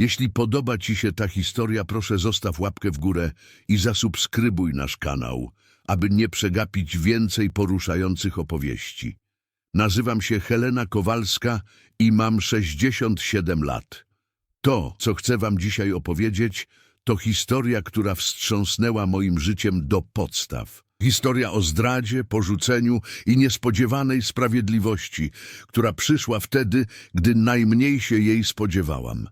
Jeśli podoba Ci się ta historia, proszę zostaw łapkę w górę i zasubskrybuj nasz kanał, aby nie przegapić więcej poruszających opowieści. Nazywam się Helena Kowalska i mam 67 lat. To, co chcę Wam dzisiaj opowiedzieć, to historia, która wstrząsnęła moim życiem do podstaw. Historia o zdradzie, porzuceniu i niespodziewanej sprawiedliwości, która przyszła wtedy, gdy najmniej się jej spodziewałam.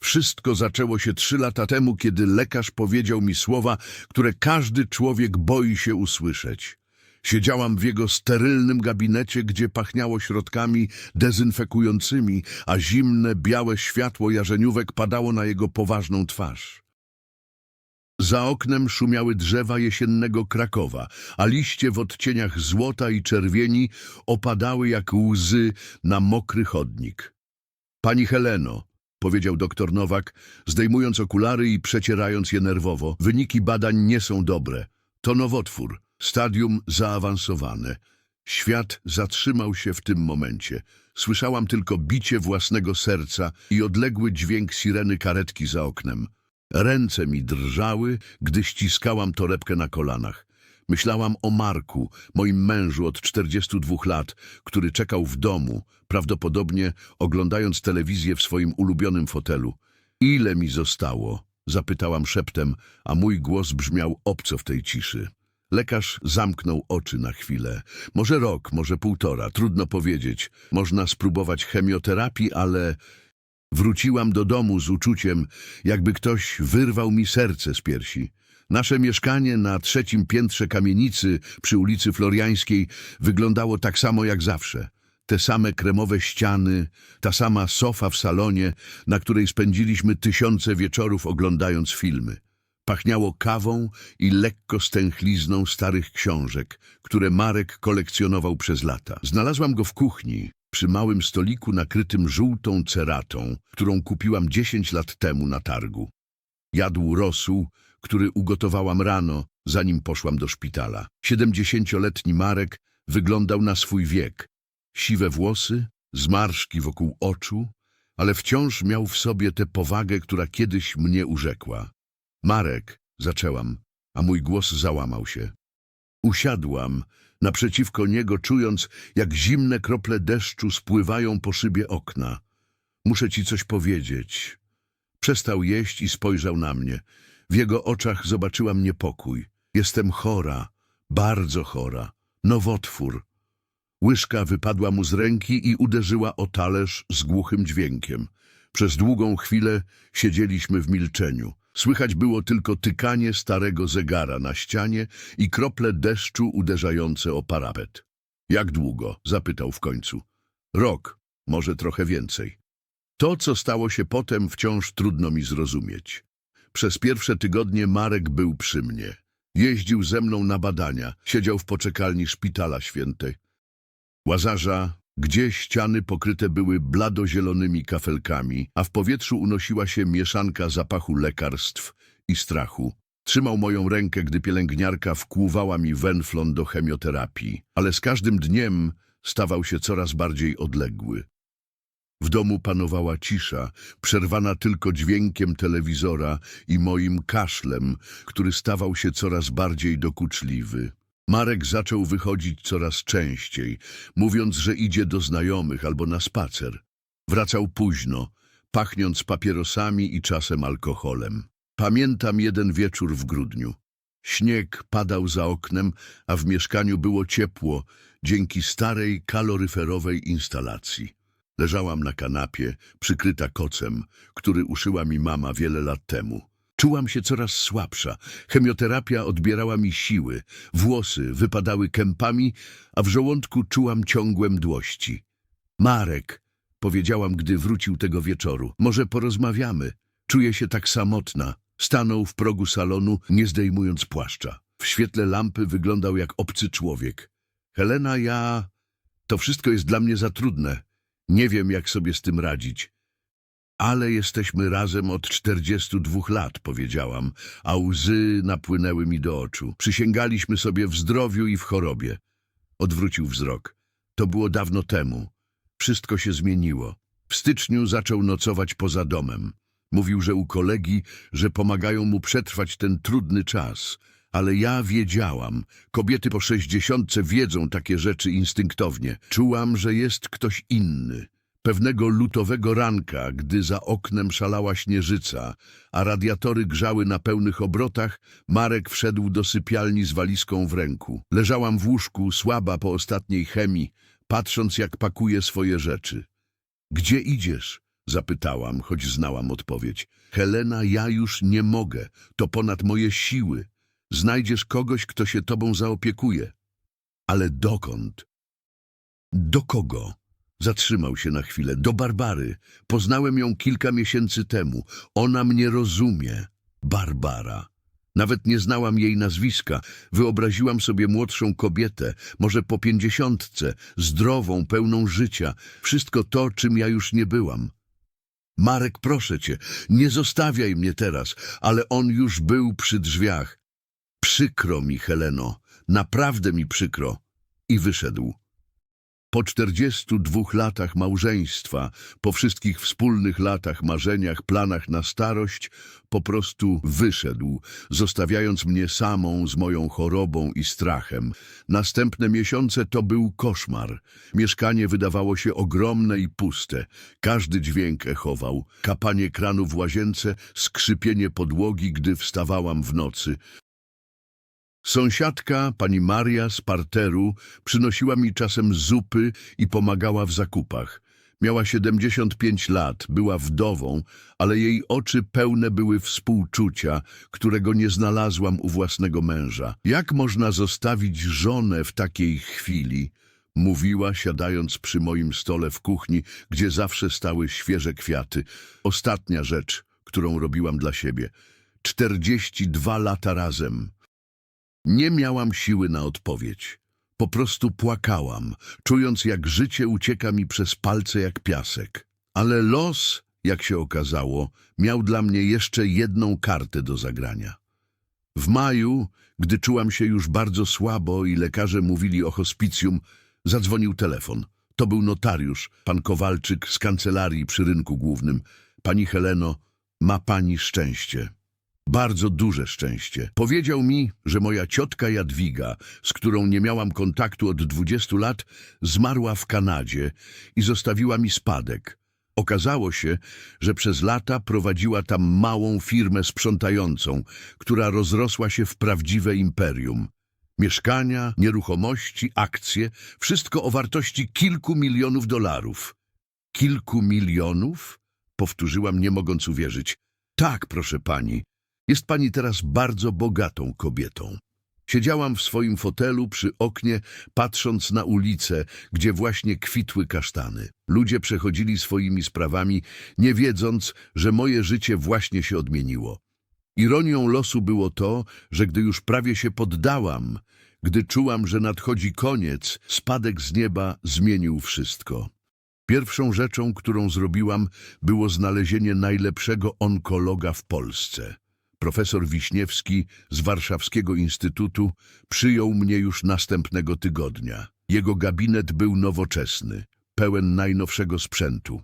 Wszystko zaczęło się trzy lata temu, kiedy lekarz powiedział mi słowa, które każdy człowiek boi się usłyszeć. Siedziałam w jego sterylnym gabinecie, gdzie pachniało środkami dezynfekującymi, a zimne, białe światło jarzeniówek padało na jego poważną twarz. Za oknem szumiały drzewa jesiennego Krakowa, a liście w odcieniach złota i czerwieni opadały jak łzy na mokry chodnik. Pani Heleno, powiedział doktor Nowak, zdejmując okulary i przecierając je nerwowo, wyniki badań nie są dobre. To nowotwór, stadium zaawansowane. Świat zatrzymał się w tym momencie. Słyszałam tylko bicie własnego serca i odległy dźwięk sireny karetki za oknem. Ręce mi drżały, gdy ściskałam torebkę na kolanach. Myślałam o Marku, moim mężu od 42 lat, który czekał w domu, prawdopodobnie oglądając telewizję w swoim ulubionym fotelu. Ile mi zostało? Zapytałam szeptem, a mój głos brzmiał obco w tej ciszy. Lekarz zamknął oczy na chwilę. Może rok, może półtora, trudno powiedzieć. Można spróbować chemioterapii, ale... Wróciłam do domu z uczuciem, jakby ktoś wyrwał mi serce z piersi. Nasze mieszkanie na trzecim piętrze kamienicy przy ulicy Floriańskiej wyglądało tak samo jak zawsze. Te same kremowe ściany, ta sama sofa w salonie, na której spędziliśmy tysiące wieczorów oglądając filmy. Pachniało kawą i lekko stęchlizną starych książek, które Marek kolekcjonował przez lata. Znalazłam go w kuchni, przy małym stoliku nakrytym żółtą ceratą, którą kupiłam dziesięć lat temu na targu. Jadł rosół, który ugotowałam rano, zanim poszłam do szpitala. Siedemdziesięcioletni Marek wyglądał na swój wiek. Siwe włosy, zmarszki wokół oczu, ale wciąż miał w sobie tę powagę, która kiedyś mnie urzekła. Marek, zaczęłam, a mój głos załamał się. Usiadłam naprzeciwko niego, czując, jak zimne krople deszczu spływają po szybie okna. Muszę ci coś powiedzieć. Przestał jeść i spojrzał na mnie. W jego oczach zobaczyłam niepokój. Jestem chora, bardzo chora. Nowotwór. Łyżka wypadła mu z ręki i uderzyła o talerz z głuchym dźwiękiem. Przez długą chwilę siedzieliśmy w milczeniu. Słychać było tylko tykanie starego zegara na ścianie i krople deszczu uderzające o parapet. Jak długo? zapytał w końcu. Rok, może trochę więcej. To, co stało się potem, wciąż trudno mi zrozumieć. Przez pierwsze tygodnie Marek był przy mnie. Jeździł ze mną na badania, siedział w poczekalni szpitala świętej. Łazarza, gdzie ściany pokryte były bladozielonymi kafelkami, a w powietrzu unosiła się mieszanka zapachu lekarstw i strachu. Trzymał moją rękę, gdy pielęgniarka wkłuwała mi wenflon do chemioterapii, ale z każdym dniem stawał się coraz bardziej odległy. W domu panowała cisza, przerwana tylko dźwiękiem telewizora i moim kaszlem, który stawał się coraz bardziej dokuczliwy. Marek zaczął wychodzić coraz częściej, mówiąc, że idzie do znajomych albo na spacer. Wracał późno, pachniąc papierosami i czasem alkoholem. Pamiętam jeden wieczór w grudniu. Śnieg padał za oknem, a w mieszkaniu było ciepło dzięki starej kaloryferowej instalacji. Leżałam na kanapie, przykryta kocem, który uszyła mi mama wiele lat temu. Czułam się coraz słabsza. Chemioterapia odbierała mi siły. Włosy wypadały kępami, a w żołądku czułam ciągłe mdłości. Marek, powiedziałam, gdy wrócił tego wieczoru, może porozmawiamy. Czuję się tak samotna. Stanął w progu salonu, nie zdejmując płaszcza. W świetle lampy wyglądał jak obcy człowiek. Helena, ja... To wszystko jest dla mnie za trudne. Nie wiem, jak sobie z tym radzić. Ale jesteśmy razem od 42 lat, powiedziałam, a łzy napłynęły mi do oczu. Przysięgaliśmy sobie w zdrowiu i w chorobie. Odwrócił wzrok. To było dawno temu. Wszystko się zmieniło. W styczniu zaczął nocować poza domem. Mówił, że u kolegi, że pomagają mu przetrwać ten trudny czas. Ale ja wiedziałam, kobiety po sześćdziesiątce wiedzą takie rzeczy instynktownie. Czułam, że jest ktoś inny. Pewnego lutowego ranka, gdy za oknem szalała śnieżyca, a radiatory grzały na pełnych obrotach, Marek wszedł do sypialni z walizką w ręku. Leżałam w łóżku, słaba po ostatniej chemii, patrząc jak pakuje swoje rzeczy. Gdzie idziesz? Zapytałam, choć znałam odpowiedź. Helena, ja już nie mogę. To ponad moje siły. Znajdziesz kogoś, kto się tobą zaopiekuje. Ale dokąd? Do kogo? Zatrzymał się na chwilę. Do Barbary. Poznałem ją kilka miesięcy temu. Ona mnie rozumie. Barbara. Nawet nie znałam jej nazwiska. Wyobraziłam sobie młodszą kobietę, może po pięćdziesiątce, zdrową, pełną życia. Wszystko to, czym ja już nie byłam. Marek, proszę cię, nie zostawiaj mnie teraz, ale on już był przy drzwiach. Przykro mi, Heleno, naprawdę mi przykro. I wyszedł. Po czterdziestu dwóch latach małżeństwa, po wszystkich wspólnych latach, marzeniach, planach na starość, po prostu wyszedł, zostawiając mnie samą z moją chorobą i strachem. Następne miesiące to był koszmar. Mieszkanie wydawało się ogromne i puste. Każdy dźwięk echował. Kapanie kranu w łazience, skrzypienie podłogi, gdy wstawałam w nocy. Sąsiadka, pani Maria z parteru, przynosiła mi czasem zupy i pomagała w zakupach. Miała 75 lat, była wdową, ale jej oczy pełne były współczucia, którego nie znalazłam u własnego męża. Jak można zostawić żonę w takiej chwili? Mówiła, siadając przy moim stole w kuchni, gdzie zawsze stały świeże kwiaty. Ostatnia rzecz, którą robiłam dla siebie. 42 lata razem. Nie miałam siły na odpowiedź. Po prostu płakałam, czując jak życie ucieka mi przez palce jak piasek. Ale los, jak się okazało, miał dla mnie jeszcze jedną kartę do zagrania. W maju, gdy czułam się już bardzo słabo i lekarze mówili o hospicjum, zadzwonił telefon. To był notariusz, pan Kowalczyk z kancelarii przy rynku głównym. Pani Heleno, ma pani szczęście. Bardzo duże szczęście. Powiedział mi, że moja ciotka Jadwiga, z którą nie miałam kontaktu od 20 lat, zmarła w Kanadzie i zostawiła mi spadek. Okazało się, że przez lata prowadziła tam małą firmę sprzątającą, która rozrosła się w prawdziwe imperium. Mieszkania, nieruchomości, akcje, wszystko o wartości kilku milionów dolarów. Kilku milionów? Powtórzyłam, nie mogąc uwierzyć. Tak, proszę pani. Jest pani teraz bardzo bogatą kobietą. Siedziałam w swoim fotelu przy oknie, patrząc na ulicę, gdzie właśnie kwitły kasztany. Ludzie przechodzili swoimi sprawami, nie wiedząc, że moje życie właśnie się odmieniło. Ironią losu było to, że gdy już prawie się poddałam, gdy czułam, że nadchodzi koniec, spadek z nieba zmienił wszystko. Pierwszą rzeczą, którą zrobiłam, było znalezienie najlepszego onkologa w Polsce. Profesor Wiśniewski z Warszawskiego Instytutu przyjął mnie już następnego tygodnia. Jego gabinet był nowoczesny, pełen najnowszego sprzętu,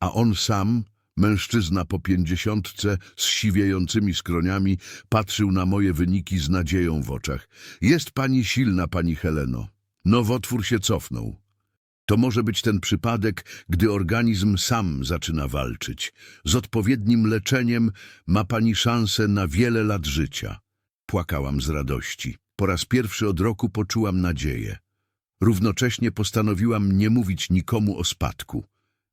a on sam, mężczyzna po pięćdziesiątce z siwiejącymi skroniami, patrzył na moje wyniki z nadzieją w oczach. Jest pani silna, pani Heleno. Nowotwór się cofnął. To może być ten przypadek, gdy organizm sam zaczyna walczyć. Z odpowiednim leczeniem ma pani szansę na wiele lat życia. Płakałam z radości. Po raz pierwszy od roku poczułam nadzieję. Równocześnie postanowiłam nie mówić nikomu o spadku.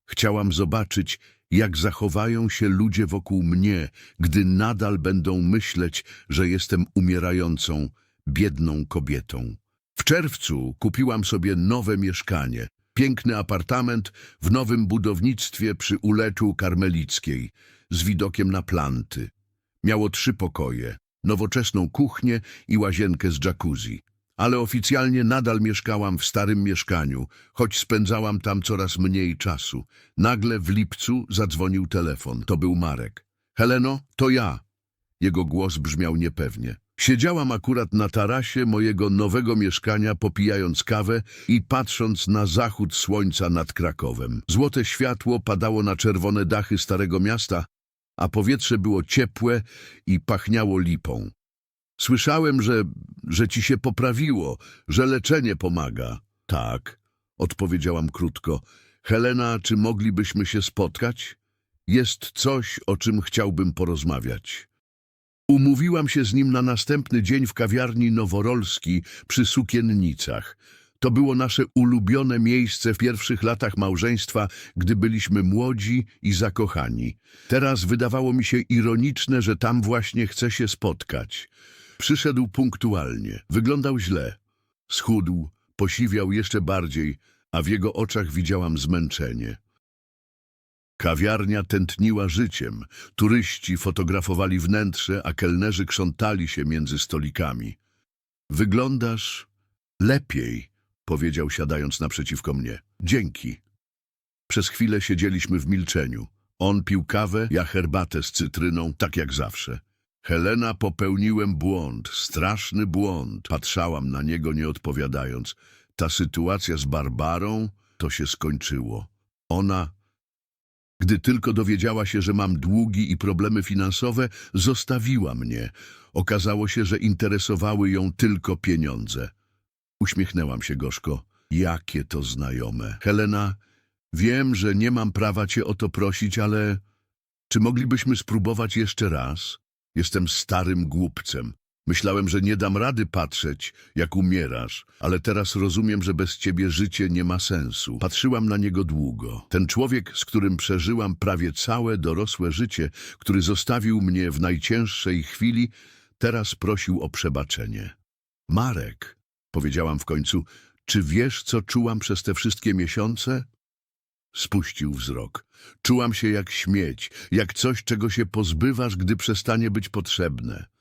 Chciałam zobaczyć, jak zachowają się ludzie wokół mnie, gdy nadal będą myśleć, że jestem umierającą, biedną kobietą. W czerwcu kupiłam sobie nowe mieszkanie. Piękny apartament w nowym budownictwie przy Uleczu Karmelickiej, z widokiem na planty. Miało trzy pokoje, nowoczesną kuchnię i łazienkę z jacuzzi. Ale oficjalnie nadal mieszkałam w starym mieszkaniu, choć spędzałam tam coraz mniej czasu. Nagle w lipcu zadzwonił telefon. To był Marek. Heleno, to ja. Jego głos brzmiał niepewnie. Siedziałam akurat na tarasie mojego nowego mieszkania, popijając kawę i patrząc na zachód słońca nad Krakowem. Złote światło padało na czerwone dachy Starego Miasta, a powietrze było ciepłe i pachniało lipą. Słyszałem, że, że ci się poprawiło, że leczenie pomaga. Tak, odpowiedziałam krótko. Helena, czy moglibyśmy się spotkać? Jest coś, o czym chciałbym porozmawiać. Umówiłam się z nim na następny dzień w kawiarni Noworolski przy Sukiennicach. To było nasze ulubione miejsce w pierwszych latach małżeństwa, gdy byliśmy młodzi i zakochani. Teraz wydawało mi się ironiczne, że tam właśnie chcę się spotkać. Przyszedł punktualnie. Wyglądał źle. Schudł, posiwiał jeszcze bardziej, a w jego oczach widziałam zmęczenie. Kawiarnia tętniła życiem. Turyści fotografowali wnętrze, a kelnerzy krzątali się między stolikami. Wyglądasz lepiej, powiedział siadając naprzeciwko mnie. Dzięki. Przez chwilę siedzieliśmy w milczeniu. On pił kawę, ja herbatę z cytryną, tak jak zawsze. Helena, popełniłem błąd, straszny błąd. Patrzałam na niego, nie odpowiadając. Ta sytuacja z Barbarą, to się skończyło. Ona, gdy tylko dowiedziała się, że mam długi i problemy finansowe, zostawiła mnie. Okazało się, że interesowały ją tylko pieniądze. Uśmiechnęłam się gorzko. Jakie to znajome. Helena, wiem, że nie mam prawa cię o to prosić, ale czy moglibyśmy spróbować jeszcze raz? Jestem starym głupcem. Myślałem, że nie dam rady patrzeć, jak umierasz, ale teraz rozumiem, że bez ciebie życie nie ma sensu. Patrzyłam na niego długo. Ten człowiek, z którym przeżyłam prawie całe dorosłe życie, który zostawił mnie w najcięższej chwili, teraz prosił o przebaczenie. Marek, powiedziałam w końcu, czy wiesz, co czułam przez te wszystkie miesiące? Spuścił wzrok. Czułam się jak śmieć, jak coś, czego się pozbywasz, gdy przestanie być potrzebne.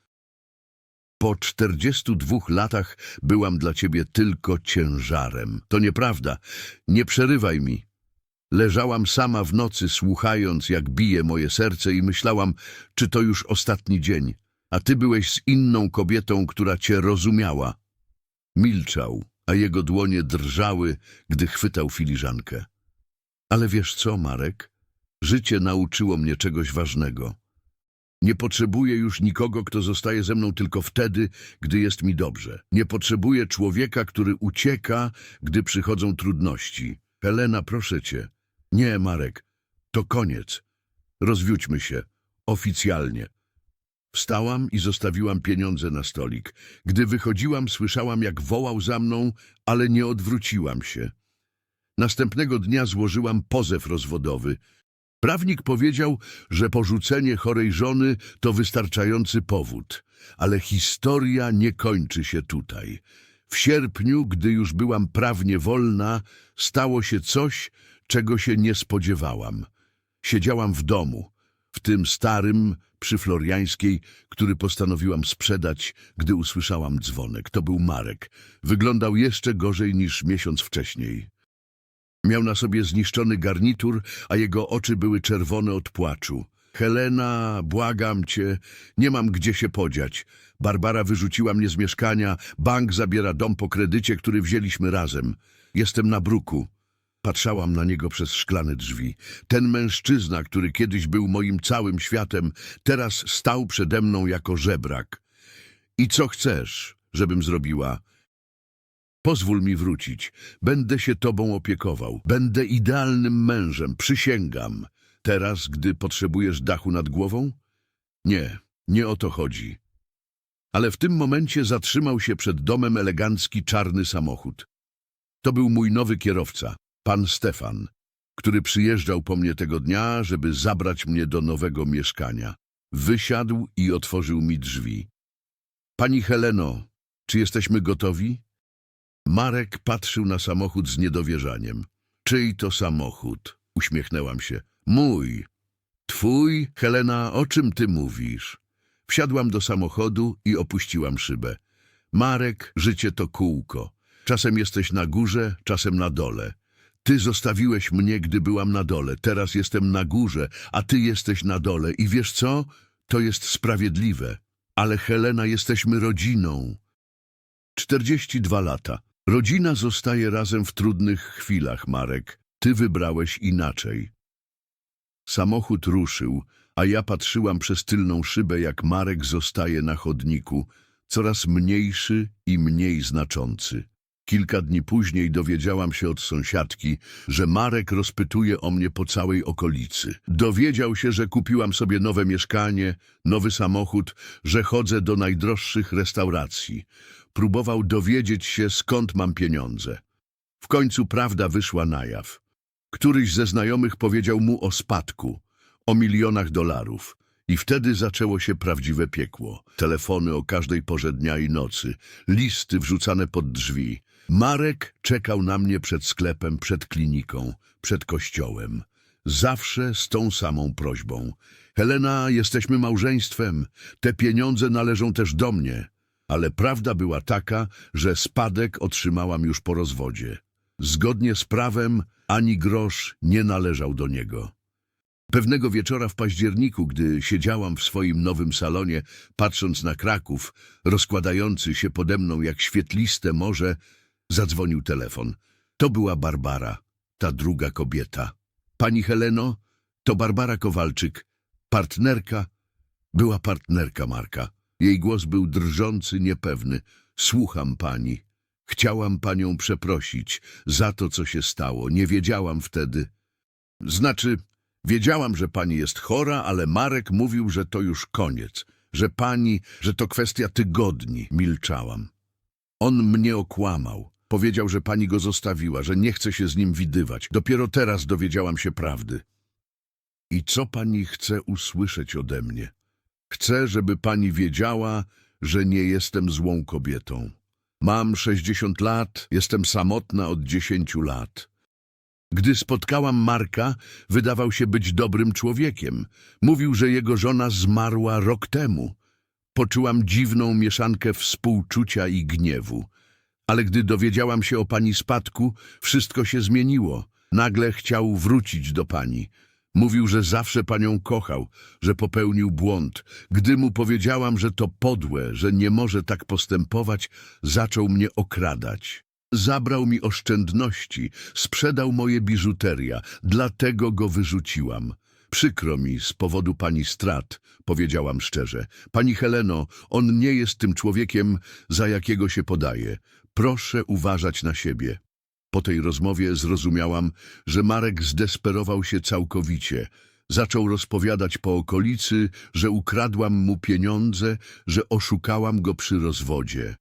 Po czterdziestu dwóch latach byłam dla ciebie tylko ciężarem. To nieprawda. Nie przerywaj mi. Leżałam sama w nocy, słuchając, jak bije moje serce i myślałam, czy to już ostatni dzień, a ty byłeś z inną kobietą, która cię rozumiała. Milczał, a jego dłonie drżały, gdy chwytał filiżankę. Ale wiesz co, Marek? Życie nauczyło mnie czegoś ważnego. Nie potrzebuję już nikogo, kto zostaje ze mną tylko wtedy, gdy jest mi dobrze. Nie potrzebuję człowieka, który ucieka, gdy przychodzą trudności. Helena, proszę cię. Nie, Marek, to koniec. Rozwiódźmy się. Oficjalnie. Wstałam i zostawiłam pieniądze na stolik. Gdy wychodziłam, słyszałam, jak wołał za mną, ale nie odwróciłam się. Następnego dnia złożyłam pozew rozwodowy. Prawnik powiedział, że porzucenie chorej żony to wystarczający powód, ale historia nie kończy się tutaj. W sierpniu, gdy już byłam prawnie wolna, stało się coś, czego się nie spodziewałam. Siedziałam w domu, w tym starym, przy Floriańskiej, który postanowiłam sprzedać, gdy usłyszałam dzwonek. To był Marek. Wyglądał jeszcze gorzej niż miesiąc wcześniej. Miał na sobie zniszczony garnitur, a jego oczy były czerwone od płaczu. Helena, błagam cię, nie mam gdzie się podziać. Barbara wyrzuciła mnie z mieszkania, bank zabiera dom po kredycie, który wzięliśmy razem. Jestem na bruku. Patrzałam na niego przez szklane drzwi. Ten mężczyzna, który kiedyś był moim całym światem, teraz stał przede mną jako żebrak. I co chcesz, żebym zrobiła? Pozwól mi wrócić. Będę się tobą opiekował. Będę idealnym mężem, przysięgam. Teraz, gdy potrzebujesz dachu nad głową? Nie, nie o to chodzi. Ale w tym momencie zatrzymał się przed domem elegancki czarny samochód. To był mój nowy kierowca, pan Stefan, który przyjeżdżał po mnie tego dnia, żeby zabrać mnie do nowego mieszkania. Wysiadł i otworzył mi drzwi. Pani Heleno, czy jesteśmy gotowi? Marek patrzył na samochód z niedowierzaniem. Czyj to samochód? Uśmiechnęłam się. Mój. Twój? Helena, o czym ty mówisz? Wsiadłam do samochodu i opuściłam szybę. Marek, życie to kółko. Czasem jesteś na górze, czasem na dole. Ty zostawiłeś mnie, gdy byłam na dole. Teraz jestem na górze, a ty jesteś na dole. I wiesz co? To jest sprawiedliwe. Ale Helena, jesteśmy rodziną. 42 lata. Rodzina zostaje razem w trudnych chwilach, Marek. Ty wybrałeś inaczej. Samochód ruszył, a ja patrzyłam przez tylną szybę, jak Marek zostaje na chodniku, coraz mniejszy i mniej znaczący. Kilka dni później dowiedziałam się od sąsiadki, że Marek rozpytuje o mnie po całej okolicy. Dowiedział się, że kupiłam sobie nowe mieszkanie, nowy samochód, że chodzę do najdroższych restauracji. Próbował dowiedzieć się, skąd mam pieniądze. W końcu prawda wyszła na jaw. Któryś ze znajomych powiedział mu o spadku, o milionach dolarów. I wtedy zaczęło się prawdziwe piekło. Telefony o każdej porze dnia i nocy, listy wrzucane pod drzwi. Marek czekał na mnie przed sklepem, przed kliniką, przed kościołem. Zawsze z tą samą prośbą. Helena, jesteśmy małżeństwem. Te pieniądze należą też do mnie. Ale prawda była taka, że spadek otrzymałam już po rozwodzie. Zgodnie z prawem ani grosz nie należał do niego. Pewnego wieczora w październiku, gdy siedziałam w swoim nowym salonie, patrząc na Kraków, rozkładający się pode mną jak świetliste morze, zadzwonił telefon. To była Barbara, ta druga kobieta. Pani Heleno, to Barbara Kowalczyk, partnerka, była partnerka Marka. Jej głos był drżący, niepewny. Słucham pani. Chciałam panią przeprosić za to, co się stało. Nie wiedziałam wtedy. Znaczy, wiedziałam, że pani jest chora, ale Marek mówił, że to już koniec. Że pani, że to kwestia tygodni. Milczałam. On mnie okłamał. Powiedział, że pani go zostawiła, że nie chce się z nim widywać. Dopiero teraz dowiedziałam się prawdy. I co pani chce usłyszeć ode mnie? Chcę, żeby pani wiedziała, że nie jestem złą kobietą. Mam 60 lat, jestem samotna od 10 lat. Gdy spotkałam Marka, wydawał się być dobrym człowiekiem. Mówił, że jego żona zmarła rok temu. Poczułam dziwną mieszankę współczucia i gniewu. Ale gdy dowiedziałam się o pani spadku, wszystko się zmieniło. Nagle chciał wrócić do pani. Mówił, że zawsze panią kochał, że popełnił błąd. Gdy mu powiedziałam, że to podłe, że nie może tak postępować, zaczął mnie okradać. Zabrał mi oszczędności, sprzedał moje biżuteria, dlatego go wyrzuciłam. Przykro mi z powodu pani strat, powiedziałam szczerze. Pani Heleno, on nie jest tym człowiekiem, za jakiego się podaje. Proszę uważać na siebie. Po tej rozmowie zrozumiałam, że Marek zdesperował się całkowicie. Zaczął rozpowiadać po okolicy, że ukradłam mu pieniądze, że oszukałam go przy rozwodzie.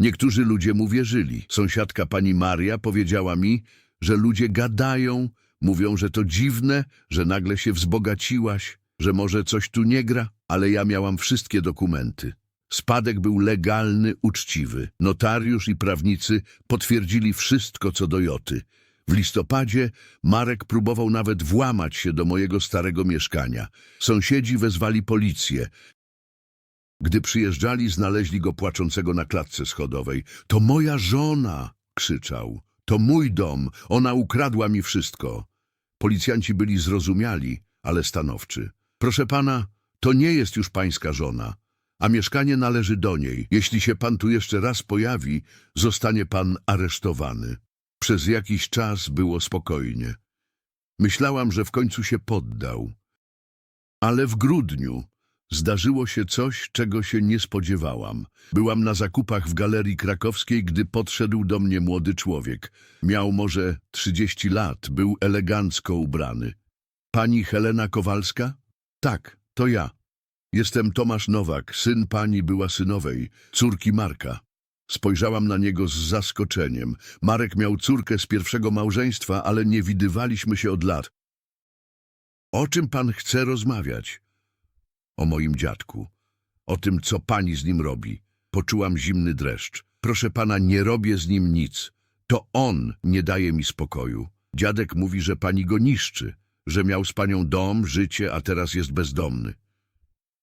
Niektórzy ludzie mu wierzyli. Sąsiadka pani Maria powiedziała mi, że ludzie gadają, mówią, że to dziwne, że nagle się wzbogaciłaś, że może coś tu nie gra, ale ja miałam wszystkie dokumenty. Spadek był legalny, uczciwy. Notariusz i prawnicy potwierdzili wszystko co do Joty. W listopadzie Marek próbował nawet włamać się do mojego starego mieszkania. Sąsiedzi wezwali policję. Gdy przyjeżdżali, znaleźli go płaczącego na klatce schodowej. To moja żona! krzyczał. To mój dom. Ona ukradła mi wszystko. Policjanci byli zrozumiali, ale stanowczy. Proszę pana, to nie jest już pańska żona, a mieszkanie należy do niej. Jeśli się pan tu jeszcze raz pojawi, zostanie pan aresztowany. Przez jakiś czas było spokojnie. Myślałam, że w końcu się poddał. Ale w grudniu zdarzyło się coś, czego się nie spodziewałam. Byłam na zakupach w galerii krakowskiej, gdy podszedł do mnie młody człowiek. Miał może 30 lat, był elegancko ubrany. Pani Helena Kowalska? Tak, to ja. Jestem Tomasz Nowak, syn pani była synowej, córki Marka. Spojrzałam na niego z zaskoczeniem. Marek miał córkę z pierwszego małżeństwa, ale nie widywaliśmy się od lat. O czym pan chce rozmawiać? O moim dziadku. O tym, co pani z nim robi. Poczułam zimny dreszcz. Proszę pana, nie robię z nim nic. To on nie daje mi spokoju. Dziadek mówi, że pani go niszczy, że miał z panią dom, życie, a teraz jest bezdomny.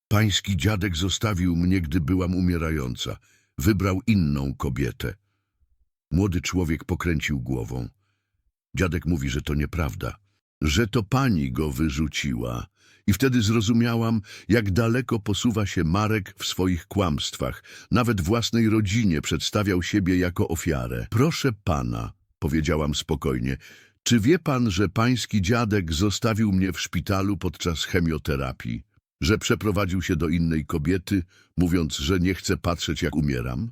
Pański dziadek zostawił mnie, gdy byłam umierająca. Wybrał inną kobietę. Młody człowiek pokręcił głową. Dziadek mówi, że to nieprawda, że to pani go wyrzuciła. I wtedy zrozumiałam, jak daleko posuwa się Marek w swoich kłamstwach. Nawet własnej rodzinie przedstawiał siebie jako ofiarę. Proszę pana, powiedziałam spokojnie, Czy wie pan, że pański dziadek zostawił mnie w szpitalu podczas chemioterapii? Że przeprowadził się do innej kobiety, mówiąc, że nie chce patrzeć, jak umieram?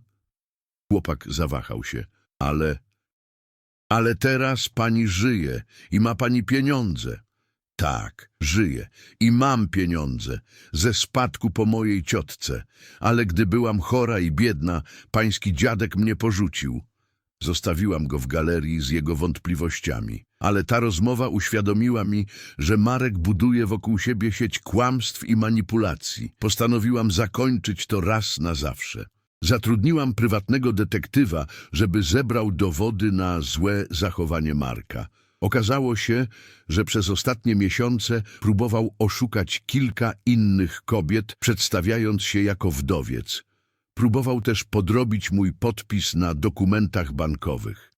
Chłopak zawahał się. Ale... Ale teraz pani żyje i ma pani pieniądze. Tak, żyję i mam pieniądze ze spadku po mojej ciotce, ale gdy byłam chora i biedna, pański dziadek mnie porzucił. Zostawiłam go w galerii z jego wątpliwościami, ale ta rozmowa uświadomiła mi, że Marek buduje wokół siebie sieć kłamstw i manipulacji. Postanowiłam zakończyć to raz na zawsze. Zatrudniłam prywatnego detektywa, żeby zebrał dowody na złe zachowanie Marka. Okazało się, że przez ostatnie miesiące próbował oszukać kilka innych kobiet, przedstawiając się jako wdowiec. Próbował też podrobić mój podpis na dokumentach bankowych.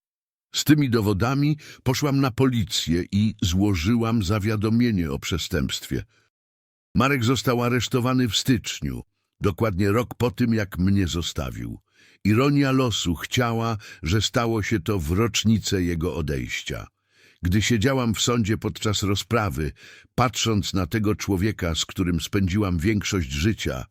Z tymi dowodami poszłam na policję i złożyłam zawiadomienie o przestępstwie. Marek został aresztowany w styczniu, dokładnie rok po tym, jak mnie zostawił. Ironia losu chciała, że stało się to w rocznicę jego odejścia. Gdy siedziałam w sądzie podczas rozprawy, patrząc na tego człowieka, z którym spędziłam większość życia,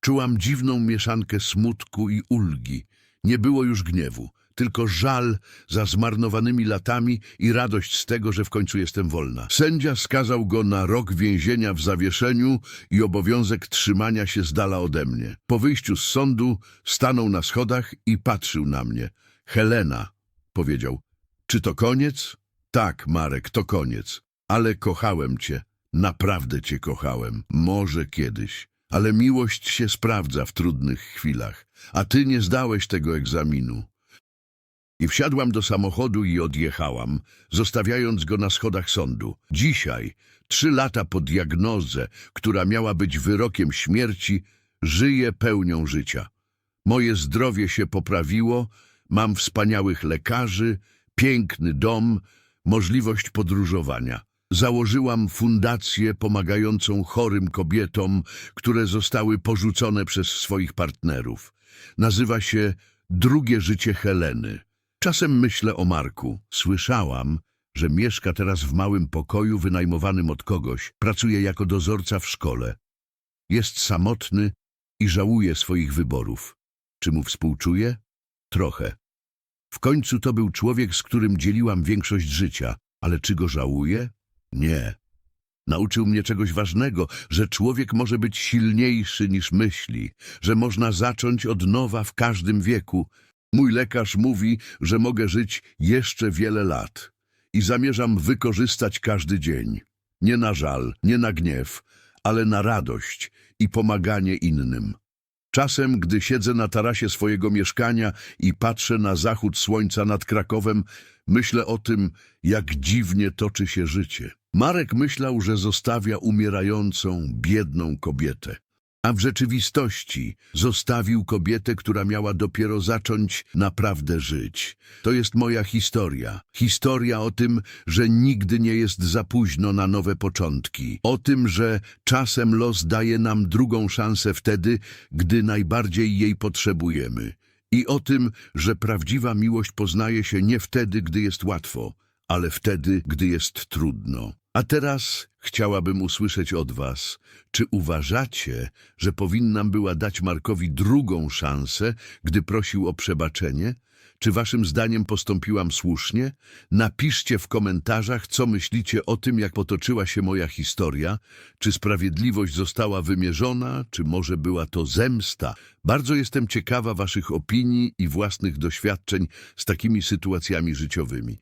czułam dziwną mieszankę smutku i ulgi. Nie było już gniewu, tylko żal za zmarnowanymi latami i radość z tego, że w końcu jestem wolna. Sędzia skazał go na rok więzienia w zawieszeniu i obowiązek trzymania się z dala ode mnie. Po wyjściu z sądu stanął na schodach i patrzył na mnie. Helena, powiedział, czy to koniec? Tak, Marek, to koniec. Ale kochałem cię. Naprawdę cię kochałem. Może kiedyś. Ale miłość się sprawdza w trudnych chwilach. A ty nie zdałeś tego egzaminu. I wsiadłam do samochodu i odjechałam, zostawiając go na schodach sądu. Dzisiaj, trzy lata po diagnozę, która miała być wyrokiem śmierci, żyję pełnią życia. Moje zdrowie się poprawiło, mam wspaniałych lekarzy, piękny dom, możliwość podróżowania. Założyłam fundację pomagającą chorym kobietom, które zostały porzucone przez swoich partnerów. Nazywa się Drugie Życie Heleny. Czasem myślę o Marku. Słyszałam, że mieszka teraz w małym pokoju wynajmowanym od kogoś. Pracuje jako dozorca w szkole. Jest samotny i żałuje swoich wyborów. Czy mu współczuję? Trochę. W końcu to był człowiek, z którym dzieliłam większość życia, ale czy go żałuję? Nie. Nauczył mnie czegoś ważnego, że człowiek może być silniejszy niż myśli, że można zacząć od nowa w każdym wieku. Mój lekarz mówi, że mogę żyć jeszcze wiele lat i zamierzam wykorzystać każdy dzień. Nie na żal, nie na gniew, ale na radość i pomaganie innym. Czasem, gdy siedzę na tarasie swojego mieszkania i patrzę na zachód słońca nad Krakowem, myślę o tym, jak dziwnie toczy się życie. Marek myślał, że zostawia umierającą, biedną kobietę. A w rzeczywistości zostawił kobietę, która miała dopiero zacząć naprawdę żyć. To jest moja historia. Historia o tym, że nigdy nie jest za późno na nowe początki. O tym, że czasem los daje nam drugą szansę wtedy, gdy najbardziej jej potrzebujemy. I o tym, że prawdziwa miłość poznaje się nie wtedy, gdy jest łatwo, ale wtedy, gdy jest trudno. A teraz chciałabym usłyszeć od was, czy uważacie, że powinnam była dać Markowi drugą szansę, gdy prosił o przebaczenie? Czy waszym zdaniem postąpiłam słusznie? Napiszcie w komentarzach, co myślicie o tym, jak potoczyła się moja historia. Czy sprawiedliwość została wymierzona, czy może była to zemsta? Bardzo jestem ciekawa waszych opinii i własnych doświadczeń z takimi sytuacjami życiowymi.